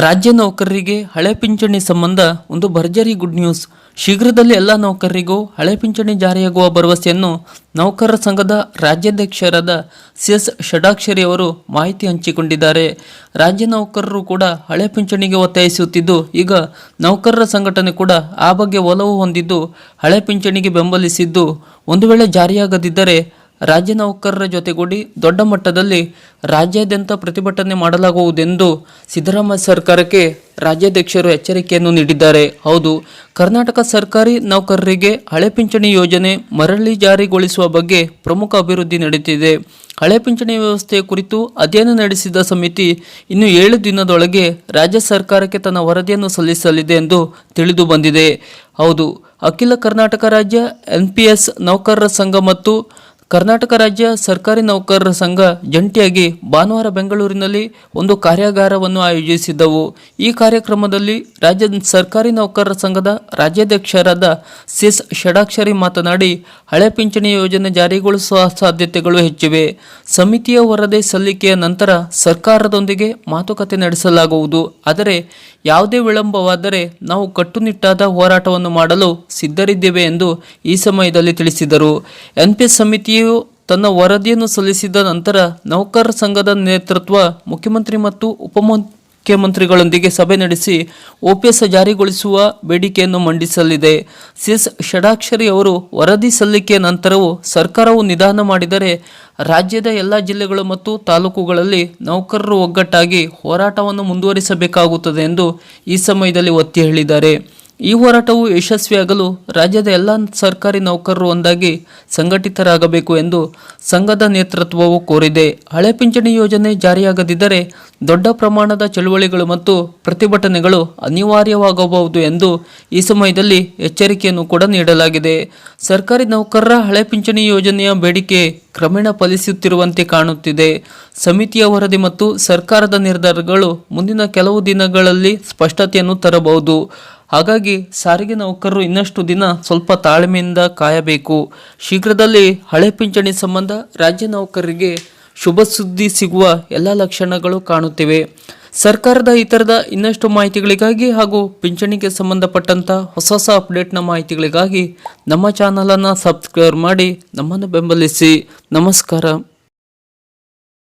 ರಾಜ್ಯ ನೌಕರರಿಗೆ ಹಳೆ ಪಿಂಚಣಿ ಸಂಬಂಧ ಒಂದು ಭರ್ಜರಿ ಗುಡ್ ನ್ಯೂಸ್. ಶೀಘ್ರದಲ್ಲಿ ಎಲ್ಲ ನೌಕರರಿಗೂ ಹಳೆ ಪಿಂಚಣಿ ಜಾರಿಯಾಗುವ ಭರವಸೆಯನ್ನು ನೌಕರರ ಸಂಘದ ರಾಜ್ಯಾಧ್ಯಕ್ಷರಾದ ಸಿ ಎಸ್ ಷಡಾಕ್ಷರಿ ಅವರು ಮಾಹಿತಿ ಹಂಚಿಕೊಂಡಿದ್ದಾರೆ. ರಾಜ್ಯ ನೌಕರರು ಕೂಡ ಹಳೆ ಪಿಂಚಣಿಗೆ ಒತ್ತಾಯಿಸುತ್ತಿದ್ದು, ಈಗ ನೌಕರರ ಸಂಘಟನೆ ಕೂಡ ಆ ಬಗ್ಗೆ ಒಲವು ಹೊಂದಿದ್ದು, ಹಳೆ ಪಿಂಚಣಿಗೆ ಬೆಂಬಲಿಸಿದ್ದು ಒಂದು ವೇಳೆ ಜಾರಿಯಾಗದಿದ್ದರೆ ರಾಜ್ಯ ನೌಕರರ ಜೊತೆಗೂಡಿ ದೊಡ್ಡ ಮಟ್ಟದಲ್ಲಿ ರಾಜ್ಯಾದ್ಯಂತ ಪ್ರತಿಭಟನೆ ಮಾಡಲಾಗುವುದೆಂದು ಸಿದ್ದರಾಮಯ್ಯ ಸರ್ಕಾರಕ್ಕೆ ರಾಜ್ಯಾಧ್ಯಕ್ಷರು ಎಚ್ಚರಿಕೆಯನ್ನು ನೀಡಿದ್ದಾರೆ. ಹೌದು, ಕರ್ನಾಟಕ ಸರ್ಕಾರಿ ನೌಕರರಿಗೆ ಹಳೆ ಪಿಂಚಣಿ ಯೋಜನೆ ಮರಳಿ ಜಾರಿಗೊಳಿಸುವ ಬಗ್ಗೆ ಪ್ರಮುಖ ಅಭಿವೃದ್ಧಿ ನಡೆಯುತ್ತಿದೆ ಹಳೆ ಪಿಂಚಣಿ ವ್ಯವಸ್ಥೆಯ ಕುರಿತು ಅಧ್ಯಯನ ನಡೆಸಿದ ಸಮಿತಿ ಇನ್ನು ಏಳು ದಿನದೊಳಗೆ ರಾಜ್ಯ ಸರ್ಕಾರಕ್ಕೆ ತನ್ನ ವರದಿಯನ್ನು ಸಲ್ಲಿಸಲಿದೆ ಎಂದು ತಿಳಿದು ಬಂದಿದೆ. ಹೌದು, ಅಖಿಲ ಕರ್ನಾಟಕ ರಾಜ್ಯ ಎನ್ ಪಿ ಎಸ್ ನೌಕರರ ಸಂಘ ಮತ್ತು ಕರ್ನಾಟಕ ರಾಜ್ಯ ಸರ್ಕಾರಿ ನೌಕರರ ಸಂಘ ಜಂಟಿಯಾಗಿ ಭಾನುವಾರ ಬೆಂಗಳೂರಿನಲ್ಲಿ ಒಂದು ಕಾರ್ಯಾಗಾರವನ್ನು ಆಯೋಜಿಸಿದ್ದವು. ಈ ಕಾರ್ಯಕ್ರಮದಲ್ಲಿ ರಾಜ್ಯ ಸರ್ಕಾರಿ ನೌಕರರ ಸಂಘದ ರಾಜ್ಯಾಧ್ಯಕ್ಷರಾದ ಸಿಸ್ ಷಡಾಕ್ಷರಿ ಮಾತನಾಡಿ, ಹಳೆ ಪಿಂಚಣಿ ಯೋಜನೆ ಜಾರಿಗೊಳಿಸುವ ಸಾಧ್ಯತೆಗಳು ಹೆಚ್ಚಿವೆ. ಸಮಿತಿಯ ವರದಿ ಸಲ್ಲಿಕೆಯ ನಂತರ ಸರ್ಕಾರದೊಂದಿಗೆ ಮಾತುಕತೆ ನಡೆಸಲಾಗುವುದು. ಆದರೆ, ಯಾವುದೇ ವಿಳಂಬವಾದರೆ ನಾವು ಕಟ್ಟುನಿಟ್ಟಾದ ಹೋರಾಟವನ್ನು ಮಾಡಲು ಸಿದ್ಧರಿದ್ದೇವೆ ಎಂದು ಈ ಸಮಯದಲ್ಲಿ ತಿಳಿಸಿದರು. ಎನ್ಪಿಎಸ್ ಸಮಿತಿಯು ತನ್ನ ವರದಿಯನ್ನು ಸಲ್ಲಿಸಿದ ನಂತರ ನೌಕರರ ಸಂಘದ ನೇತೃತ್ವ ಮುಖ್ಯಮಂತ್ರಿ ಮತ್ತು ಉಪಮುಖ್ಯಮಂತ್ರಿಗಳೊಂದಿಗೆ ಸಭೆ ನಡೆಸಿ ಓಪಿಎಸ್ ಜಾರಿಗೊಳಿಸುವ ಬೇಡಿಕೆಯನ್ನು ಮಂಡಿಸಲಿದೆ. ಸಿಎಸ್ ಷಡಾಕ್ಷರಿ ಅವರು ವರದಿ ಸಲ್ಲಿಕೆಯ ನಂತರವೂ ಸರ್ಕಾರವು ನಿಧಾನ ಮಾಡಿದರೆ ರಾಜ್ಯದ ಎಲ್ಲ ಜಿಲ್ಲೆಗಳು ಮತ್ತು ತಾಲೂಕುಗಳಲ್ಲಿ ನೌಕರರು ಒಗ್ಗಟ್ಟಾಗಿ ಹೋರಾಟವನ್ನು ಮುಂದುವರಿಸಬೇಕಾಗುತ್ತದೆ ಎಂದು ಈ ಸಮಯದಲ್ಲಿ ಒತ್ತಿ ಹೇಳಿದ್ದಾರೆ. ಈ ಹೋರಾಟವು ಯಶಸ್ವಿಯಾಗಲು ರಾಜ್ಯದ ಎಲ್ಲ ಸರ್ಕಾರಿ ನೌಕರರು ಒಂದಾಗಿ ಸಂಘಟಿತರಾಗಬೇಕು ಎಂದು ಸಂಘದ ನೇತೃತ್ವವು ಕೋರಿದೆ. ಹಳೆ ಪಿಂಚಣಿ ಯೋಜನೆ ಜಾರಿಯಾಗದಿದ್ದರೆ ದೊಡ್ಡ ಪ್ರಮಾಣದ ಚಳುವಳಿಗಳು ಮತ್ತು ಪ್ರತಿಭಟನೆಗಳು ಅನಿವಾರ್ಯವಾಗಬಹುದು ಎಂದು ಈ ಸಮಯದಲ್ಲಿ ಎಚ್ಚರಿಕೆಯನ್ನು ಕೂಡ ನೀಡಲಾಗಿದೆ. ಸರ್ಕಾರಿ ನೌಕರರ ಹಳೆ ಪಿಂಚಣಿ ಯೋಜನೆಯ ಬೇಡಿಕೆ ಕ್ರಮೇಣ ಫಲಿಸುತ್ತಿರುವಂತೆ ಕಾಣುತ್ತಿದೆ. ಸಮಿತಿಯ ವರದಿ ಮತ್ತು ಸರ್ಕಾರದ ನಿರ್ಧಾರಗಳು ಮುಂದಿನ ಕೆಲವು ದಿನಗಳಲ್ಲಿ ಸ್ಪಷ್ಟತೆಯನ್ನು ತರಬಹುದು. ಹಾಗಾಗಿ ಸಾರಿಗೆ ನೌಕರರು ಇನ್ನಷ್ಟು ದಿನ ಸ್ವಲ್ಪ ತಾಳ್ಮೆಯಿಂದ ಕಾಯಬೇಕು. ಶೀಘ್ರದಲ್ಲಿ ಹಳೆ ಪಿಂಚಣಿ ಸಂಬಂಧ ರಾಜ್ಯ ನೌಕರರಿಗೆ ಶುಭ ಸುದ್ದಿ ಸಿಗುವ ಎಲ್ಲ ಲಕ್ಷಣಗಳು ಕಾಣುತ್ತಿವೆ. ಸರ್ಕಾರದ ಇತರದ ಇನ್ನಷ್ಟು ಮಾಹಿತಿಗಳಿಗಾಗಿ ಹಾಗೂ ಪಿಂಚಣಿಗೆ ಸಂಬಂಧಪಟ್ಟಂಥ ಹೊಸ ಹೊಸ ಅಪ್ಡೇಟ್ನ ಮಾಹಿತಿಗಳಿಗಾಗಿ ನಮ್ಮ ಚಾನಲನ್ನು ಸಬ್ಸ್ಕ್ರೈಬ್ ಮಾಡಿ ನಮ್ಮನ್ನು ಬೆಂಬಲಿಸಿ. ನಮಸ್ಕಾರ.